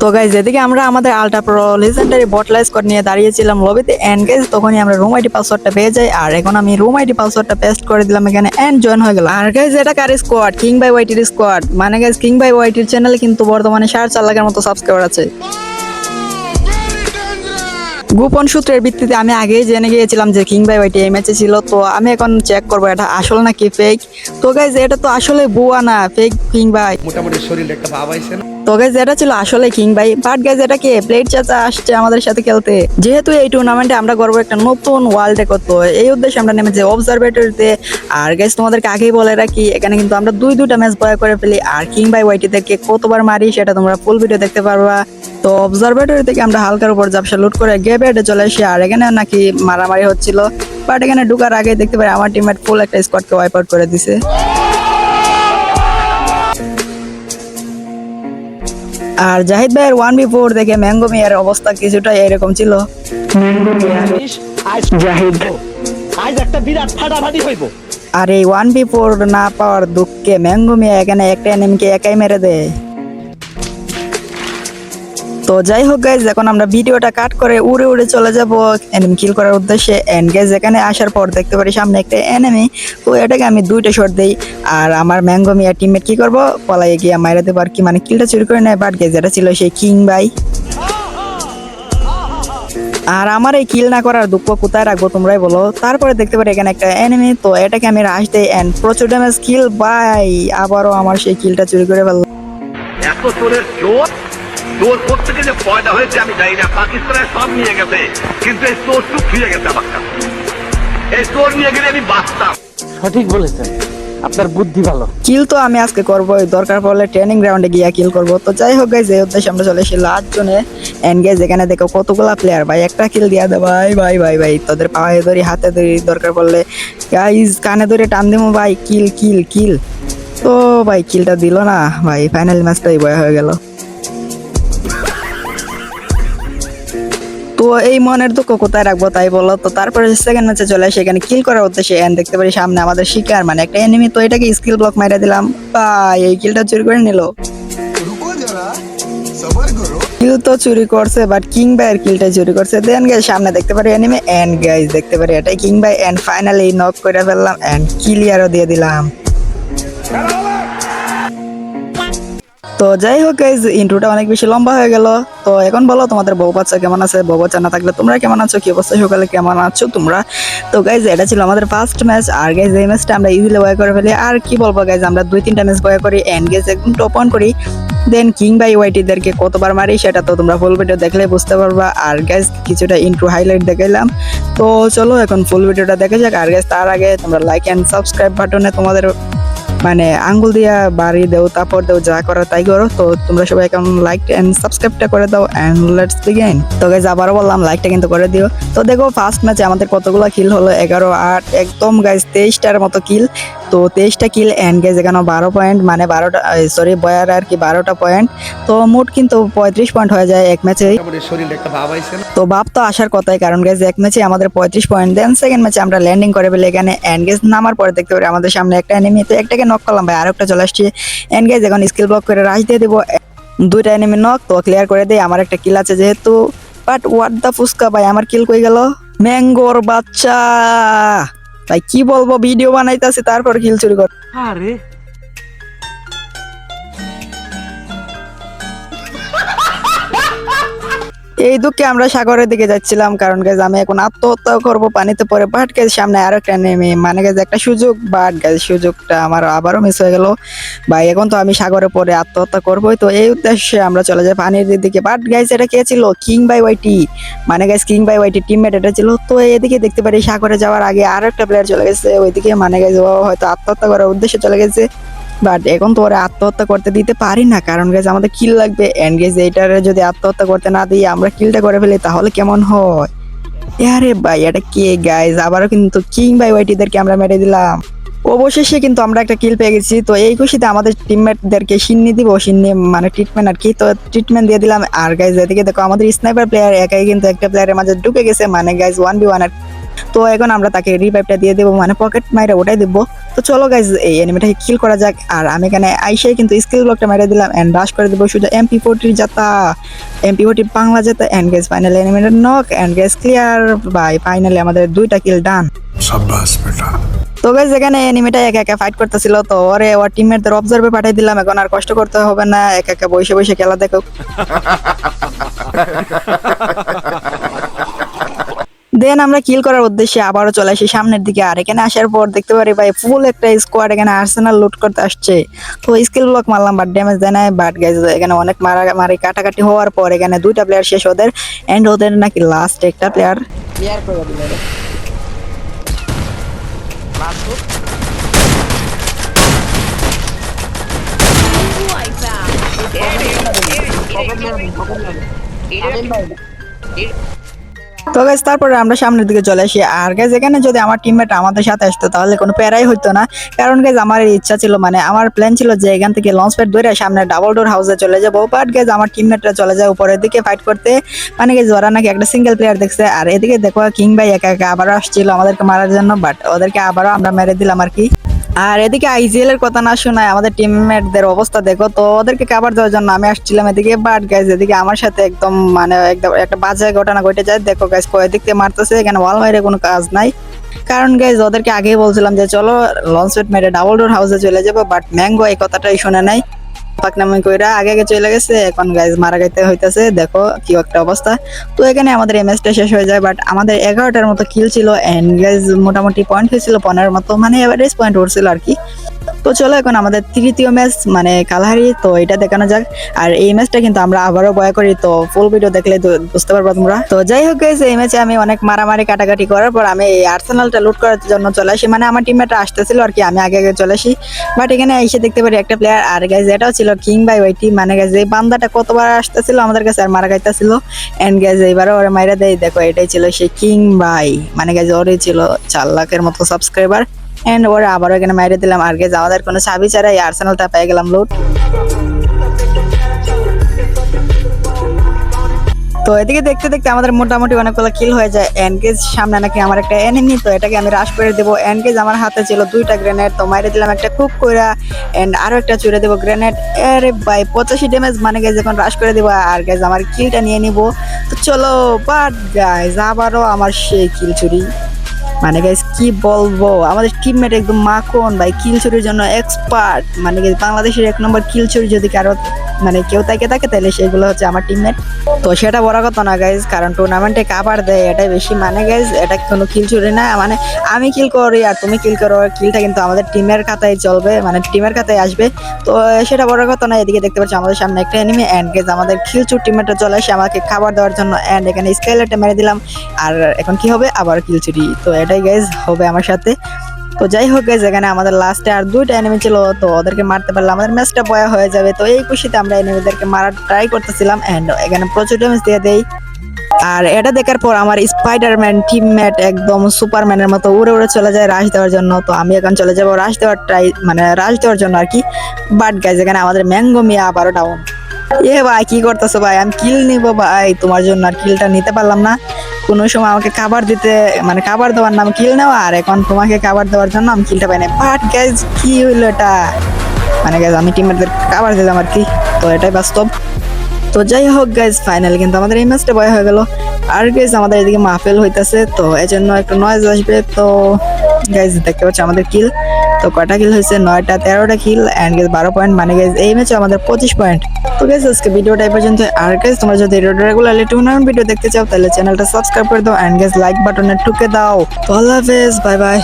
তো গাইজ এদিকে আমরা আমাদের আলট্রা প্রো লিজেন্ডারি বটলা স্কোয়াড নিয়ে দাঁড়িয়েছিলাম লবিতে এন্ড গাইজ তখনই আমরা রুম আইডি পাসওয়ার্ডটা পেয়ে যাই, আর এখন আমি রুম আইডি পাসওয়ার্ডটা পেস্ট করে দিলাম এখানে এন্ড জয়েন হয়ে গেল আর গাইজ এটা কার স্কোয়াড কিং বাই ওয়াইটির স্কোয়াড মানে গাইজ কিং বাই ওয়াইটির চ্যানেলে কিন্তু বর্তমানে সাড়ে চার লাখের মতো সাবস্ক্রাইবার আছে। গোপন সূত্রের ভিত্তিতে আমি আগেই জেনে গিয়েছিলাম যে কিং বাই ওয়াইটি এই ম্যাচে ছিল, তো আমি এখন চেক করব এটা আসল নাকি ফেক তো গাইজ এটা তো আসলে বুয়া না ফেক কিং বাই মোটামুটি শরীরে একটা ভাব আইছে তো গাইজ এটা ছিল আসলে কিং ভাই। বাট গাইজ এটা কে? প্লেট চাচা আসছে আমাদের সাথে খেলতে। যেহেতু এই টুর্নামেন্টে আমরা করব একটা নতুন ওয়ার্ল্ড রেকর্ড তো, এই উদ্দেশ্যে আমরা নেমেছি অবজারভেটরিতে আর গাইজ তোমাদেরকে আগেই বলে রাখি, এখানে কিন্তু আমরা দুই দুইটা ম্যাচ বয় করে ফেলি। আর কিং ভাই ওয়াইটিদেরকে কতবার মারি, সেটা তোমরা ফুল ভিডিও দেখতে পারবা। তো অবজারভেটরি থেকে আমরা হালকার উপর জাপসা লুট করে গে বেডে চলে আসি। আর এখানে নাকি মারামারি হচ্ছিল। বাট এখানে ঢুকার আগে দেখতে পারি, আমার টিমমেট ফুল একটা স্কোয়াডকে ওয়াইপ আউট করে দিছে। আর জাহিদ ভাইয়ের ওয়ান বি ফোর দেখে ম্যাঙ্গো মিয়ার অবস্থা কিছুটা এরকম ছিল। আজ জাহিদ। আজ একটা বিরাট ফাটাফাটি হইব। আর এই ওয়ান বি ফোর না পাওয়ার দুঃখে ম্যাঙ্গো মিয়া এখানে একটা এনিমিকে একাই মেরে দেয়। তো যাই হোক গাইজ এখন আমরা ভিডিওটা কাট করে উড়ে উড়ে চলে যাব এনিমি কিল করার উদ্দেশ্যে। এন্ড গাইজ এখানে আসার পর দেখতে পারি সামনে একটা এনিমি তো এটাকে আমি দুইটা শট দেই। আর আমার ম্যাঙ্গো মিয়া টিমমেট কি করব? পলাই গিয়ে মাইরা দেবো আর কি মানে কিলটা চুরি করে নেয়। বাট গাইজ এটা ছিল সেই কিং বাই আর আমার এই কিল না করার দুঃখ কোথায় রাখব তোমরাই বলো? তারপরে দেখতে পারি এখানে একটা এনিমি তো এটাকে আমি রাশ দেই এন্ড প্রচুর ড্যামেজ কিল বাই আবারও আমার সেই কিলটা চুরি করে ফেললাম। চোর কোথেকে যে পয়দা হয়েছে আমি জানি না পাকিস্তানের সব নিয়ে গেছে। কিন্তু এই চোর চুপ ফিরে গেছে আমার কাছে। এই চোর নিয়ে গেলে আমি বাঁচতাম। সঠিক বলেছেন। আপনার বুদ্ধি ভালো। কিল তো আমি আজকে করব দরকার পড়লে ট্রেনিং গ্রাউন্ডে গিয়ে কিল করব। তো যাই হোক গাইজ এই উদ্দেশ্যে আমরা চলে এসেছি লাস্ট জনে এনগেজ এখানে দেখো কতগুলা প্লেয়ার ভাই একটা কিল দিয়া দে ভাই ভাই ভাই ভাই। তোদের পায়ে ধরি হাতে ধরি দরকার পড়লে। গাইজ কানে ধরে টান দেবো ভাই কিল কিল কিল তো ভাই কিলটা দিল না। ভাই ফাইনাল ম্যাচটাই বয় হয়ে গেল। তো এই মনের দুঃখ কোথায় রাখব তাই বলো? তো তারপরে সেকেন্ড ম্যাচে চলে আসে সেখানে কিল করার উদ্দেশ্যে এন্ড দেখতে পারি সামনে আমাদের শিকার মানে একটা এনিমি তো এটাকে স্কিল ব্লক মাইরা দিলাম। বা এই কিলটা চুরি করে নিলো। কিল তো চুরি করছে বাট কিং ভাইয়ের কিলটা চুরি করছে। দেন গাইজ সামনে দেখতে পারি এনিমে এন্ড গাইজ দেখতে পারি এটাই। কিং ভাই এন্ড ফাইনালি নক করে ফেললাম। এন্ড ক্লিয়ারও দিয়ে দিলাম। তো যাই হোক গাইজ ইন্ট্রোটা অনেক বেশি লম্বা হয়ে গেল। তো এখন বলো, তোমাদের বউ বাচ্চা কেমন আছে? বউ বাচ্চা না থাকলে তোমরা কেমন আছো? কি অবস্থা? সকালে কেমন আছো তোমরা? তো গাইজ এটা ছিল আমাদের ফার্স্ট ম্যাচ আর গাইজ এই ম্যাচটা আমরা ইজিলি বয় করে ফেলি। আর কি বলব গাইজ আমরা দুই, তিনটা ম্যাচ বয় করি। এন্ড গেজ একদম টপ অন করি। দেন কিং বাই ওয়াইটিদেরকে কতবার মারি, সেটা তো তোমরা ফুল ভিডিও দেখলে বুঝতে পারবা। আর গাইজ কিছুটা ইন্ট্রো হাইলাইট দেখাইলাম। তো চলো, এখন ফুল ভিডিওটা দেখে যাক। আর গাইজ তার আগে তোমরা লাইক অ্যান্ড সাবস্ক্রাইব বাটনে তোমাদের মানে আঙ্গুল দিয়া বাড়ি দেও, তারপর দেও যা করো তাই করো। তো তোমরা সবাই এখন লাইক এন্ড সাবস্ক্রাইবটা করে দাও এন্ড লেটস বিগিন তো গাইজ আবারও বললাম লাইকটা কিন্তু করে দিও। তো দেখো ফার্স্ট ম্যাচে আমাদের কতগুলো কিল হলো? এগারো, আট, একদম গাইজ তেইশটার মতো কিল তো তেইশটা কিল এন্ড গাইজ এখানে বারো পয়েন্ট মানে বারোটা সরি বয়ার আর কি বারোটা পয়েন্ট তো মোট কিন্তু পঁয়ত্রিশ পয়েন্ট হয়ে যায় এক ম্যাচে তো ভাব তো আসার কথাই কারণ গেছে এক ম্যাচে আমাদের পঁয়ত্রিশ পয়েন্ট দেন সেকেন্ড ম্যাচে আমরা ল্যান্ডিং করে ফেলে। এখানে এনগেজ নামার পরে দেখতে পারি আমাদের সামনে একটা এনিমি তো একটাকে নক করলাম ভাই আর একটা চলে আসছে। এনগেজ এখন স্কিল ব্লক করে রাশ দিয়ে দেবো। দুইটা এনিমি নক তো ক্লিয়ার করে দেয় আমার একটা কিল আছে যেহেতু। বাট হোয়াট দা ফুসকা ভাই আমার কিল কই গেল? ম্যাঙ্গোর বাচ্চা! ভাই কি বলব ভিডিও বানাইতেছি তারপর কিল চুরি কর। আরে। এই দুঃখে আমরা সাগরের দিকে যাচ্ছিলাম, কারণ গাছ আমি এখন আত্মহত্যা করব পানিতে পরে বাট গাছ সামনে আরও একটা নেমে মানে গাছ একটা সুযোগ বাট গাছ সুযোগটা আমার আবারও মিস হয়ে গেল। ভাই, এখন তো আমি সাগরে পরে আত্মহত্যা করবোই, তো এই উদ্দেশ্যে আমরা চলে যাই পানির দিকে। বাট গাইস এটা কে ছিল? কিং বাই ওয়াইটি মানে guys king by YT teammate এটা ছিল। তো এদিকে দেখতে পারি সাগরে যাওয়ার আগে আরও একটা প্লেয়ার চলে গেছে, ওইদিকে মানে গাইস ও হয়তো আত্মহত্যা করার উদ্দেশ্যে চলে গেছে। বাট এখন তো ওরা আত্মহত্যা করতে দিতে পারি না। কারণ গেছে আমাদের কিল লাগবে। এন্ড গেছে এইটারে যদি আত্মহত্যা করতে না দিই, আমরা কিলটা করে ফেলি, তাহলে কেমন হয়? আরে ভাই, এটা কে গাইজ আবারও কিন্তু কিং বাই ওয়াইটিদেরকে আমরা মেরে দিলাম। অবশেষে কিন্তু আমরা একটা কিল পেয়ে গেছি। তো এই খুশিতে আমাদের টিমমেটদেরকে সিন্নি দিব। সিন্নি মানে ট্রিটমেন্ট আর কি। তো ট্রিটমেন্ট দিয়ে দিলাম। আর গাইজ এদিকে দেখো, আমাদের স্নাইপার প্লেয়ার একাই কিন্তু একটা প্লেয়ারের মাঝে ঢুকে গেছে। মানে গাইজ ওয়ান বি ওয়ান তো এখন আমরা তাকে রিভাইভটা দিয়ে দেবো মানে পকেট মাইরে ওটাই দেবো। তো চলো গাইজ এই অ্যানিমেটা কিল করা যাক। আর আমি এখানে আইসে কিন্তু স্কিল ব্লকটা মাইরে দিলাম অ্যান্ড রাশ করে দেবো শুধু এমপি ফোরটির জাতা এমপি ফোরটির বাংলা জাতা and guess final animator knock and guys clear by finally আমাদের দুইটা কিল ডান তো গাইজ এখানে এনিমিটা একা একা ফাইট করতেছিল তো ওরে ওর টিমমেটদের অবজার্ভে পাঠিয়ে দিলাম এখন আর কষ্ট করতে হবে না একা একা বসে বসে খেলা দেখো। দেন আমরা কিল করার উদ্দেশ্যে আবারও চলে আসি সামনের দিকে। আর এখানে আসার পর দেখতে পারি ভাই ফুল একটা স্কোয়াড এখানে আর্সেনাল লুট করতে আসছে। তো স্কিল ব্লক মারলাম বাট ড্যামেজ দেয় নাই। বাট গাইজ এখানে অনেক মারা মারি কাটাকাটি হওয়ার পর এখানে দুইটা প্লেয়ার শেষ ওদের। এন্ড ওদের নাকি লাস্ট একটা প্লেয়ার তো গাইজ তারপরে আমরা সামনের দিকে চলে আসি। আর গাইজ এখানে যদি আমার টিমমেট আমাদের সাথে আসতো, তাহলে কোনো প্যারাই হতো না। কারণ গাইজ আমার ইচ্ছা ছিল মানে আমার প্ল্যান ছিল যে এখান থেকে লঞ্চ প্যাড ধরে সামনে ডাবল ডোর হাউসে চলে যাব। বাট গাইজ আমার টিমমেটরা চলে যায় উপরের দিকে ফাইট করতে। মানে গাইজ ওরা নাকি একটা সিঙ্গেল প্লেয়ার দেখছে। আর এদিকে দেখো কিং ভাই একা একা আবারও আসছিল আমাদেরকে মারার জন্য বাট ওদেরকে আবারও আমরা মেরে দিলাম আর কি। আর এদিকে আইজিএল এর কথা না শোনায় আমাদের টিমমেটদের অবস্থা দেখো, তো ওদেরকে কাবার দেওয়ার জন্য আমি আসছিলাম এদিকে। বাট গাইজ এদিকে আমার সাথে একদম মানে একদম একটা বাজে ঘটনা ঘটে যায়। দেখো গাইজ কয় দিক থেকে মারতেছে, এখানে ওয়াল মাইরে কোনো কাজ নাই। কারণ গাইজ ওদেরকে আগেই বলছিলাম যে, চলো লঞ্চ মেরে ডাবল ডোর হাউসে চলে যাব বাট ম্যাঙ্গো এই কথাটাই শুনে নাই। পাকনামি কইরা আগে আগে চলে গেছে, এখন গাইজ মারা গাইতে হইতেছে, দেখো কি একটা অবস্থা। তো এখানে আমাদের এমএসটা শেষ হয়ে যায় বাট আমাদের এগারোটার মতো কিল ছিল এন্ড গাইজ মোটামুটি পয়েন্ট হয়েছিল পনেরোর মতো মানে এভারেজ পয়েন্ট উঠছিল আর কি। তো চলো এখন আমাদের তৃতীয় ম্যাচ মানে কালহারি, তো এটা দেখানো যাক। আর এই ম্যাচটা কিন্তু আমরা আবারও বয়া করি, তো ফুল ভিডিও দেখলে বুঝতে পারব তোমরা। তো যাই হোক এই ম্যাচে আমি অনেক মারামারি, কাটাকাটি করার পর আমি এই আর্সেনালটা লুট করার জন্য চলে আসি। মানে আমার টিমমেটরা আসতেছিল আর কি, আমি আগে আগে চলে আসি। বাট এখানে এসে দেখতে পারি একটা প্লেয়ার আর গাইজ এটাও ছিল কিং বাই ওই টিম মানে গাইজ এই বান্দাটা কতবার আসতেছিল আমাদের কাছে আর মারা গাইতেছিল এন্ড গাইজ এইবারও ওরা মাইরা দেয়। দেখো, এটাই ছিল সেই কিং বাই মানে গাইজ ওরই ছিল চার লাখের মতো সাবস্ক্রাইবার এন্ড ওরা আবারও এখানে মাইরে দিলাম। আর গাইজ আমাদের কোনো চাবি ছাড়াই আর্সেনালটা পেয়ে গেলাম লুট তো এদিকে দেখতে দেখতে আমাদের মোটামুটি অনেকগুলো কিল হয়ে যায়। এনগেজ সামনে নাকি আমার একটা এনিমি তো এটাকে আমি রাশ করে দেবো। এনগেজ আমার হাতে ছিল দুইটা গ্রেনেড তো মাইরে দিলাম একটা খুব কইরা। এন্ড আরও একটা চুরে দেবো গ্রেনেড আরে ভাই, পঁচাশি ড্যামেজ মানে গেজ এখন রাশ করে দেবো। আর গেজ আমার কিলটা নিয়ে নিবো। তো চলো বাট গাইজ আবারও আমার সেই কিল চুরি। মানে গাইজ কি বলব? আমাদের টিমমেট একদম মাখন ভাই কিল চুরির জন্য এক্সপার্ট মানে বাংলাদেশের এক নম্বর কিল চুরি যদি কারও মানে কেউ তাকে থাকে তাহলে সেগুলো হচ্ছে আমার টিমমেট তো সেটা বড় কথা না গাইজ কারণ টুর্নামেন্টে কাবার দেয়, এটাই বেশি মানে গাইজ এটা কোনো কিল চুরি না। মানে আমি কিল করি আর তুমি কিল করো কিলটা কিন্তু আমাদের টিমের খাতায় চলবে মানে টিমের খাতায় আসবে। তো সেটা বড় কথা না, এদিকে দেখতে পাচ্ছি আমাদের সামনে একটা এনিমি অ্যান্ড গেজ আমাদের কিল চুর টিমমেটটা চলে আসে আমাকে খাবার দেওয়ার জন্য এন্ড এখানে স্কাইলারটা মেরে দিলাম। আর এখন কি হবে? আবার কিল চুরি। তো এটাই গাইজ হবে আমার সাথে। তো যাই হোক এখানে আমাদের লাস্টে আর দুইটা এনিমি ছিল, তো ওদেরকে মারতে পারলে আমাদের ম্যাচটা বয়া হয়ে যাবে। তো এই খুশিতে আমরা এনিমিদেরকে মারার ট্রাই করতেছিলাম এন্ড এখানে প্রচুর ড্যামেজ দিয়ে দেই। আর এটা দেখার পর আমার স্পাইডারম্যান টিমমেট একদম সুপারম্যানের মতো উড়ে উড়ে চলে যায় রাশ দেওয়ার জন্য। তো আমি এখন চলে যাব রাশ দেওয়ার ট্রাই মানে রাশ দেওয়ার জন্য আর কি। বাট গাইজ এখানে আমাদের ম্যাঙ্গো মিয়া আবারও ডাউন এ ভাই, কি করতেছো ভাই? আমি কিল নিব ভাই। তোমার জন্য আর কিলটা নিতে পারলাম না। কোনো সময় আমাকে খাবার দিতে মানে খাবার দেওয়ার নাম কিল নেওয়া, আর এখন তোমাকে খাবার দেওয়ার জন্য আমি কিলটা পাই না বাট গাইজ কি হইল এটা? মানে গ্যাস আমি টিমমেটদের খাবার দিলাম আর কি, তো এটাই বাস্তব। তো যাই হোক গাইজ ফাইনালি কিন্তু আমাদের এই ম্যাচটা বয় হয়ে গেল। আর গাইজ আমাদের এদিকে মাহফিল হইতেছে, তো এই জন্য একটু নয়েজ আসবে, তো গাইজ দেখতে পাচ্ছি আমাদের কিল। তো কটা কিল হয়েছে? নয়টা, তেরোটা কিল অ্যান্ড গেস বারো পয়েন্ট মানে গেস এই ম্যাচে আমাদের পঁচিশ পয়েন্ট তো গেস আজকে ভিডিওটা এই পর্যন্ত। আর গেস তোমরা যদি রেগুলারলি টুর্নামেন্ট ভিডিও দেখতে চাও, তাহলে চ্যানেলটা সাবস্ক্রাইব করে দাও অ্যান্ড গেস লাইক বাটনে টুকে দাও। তো হাফেজ বাই বাই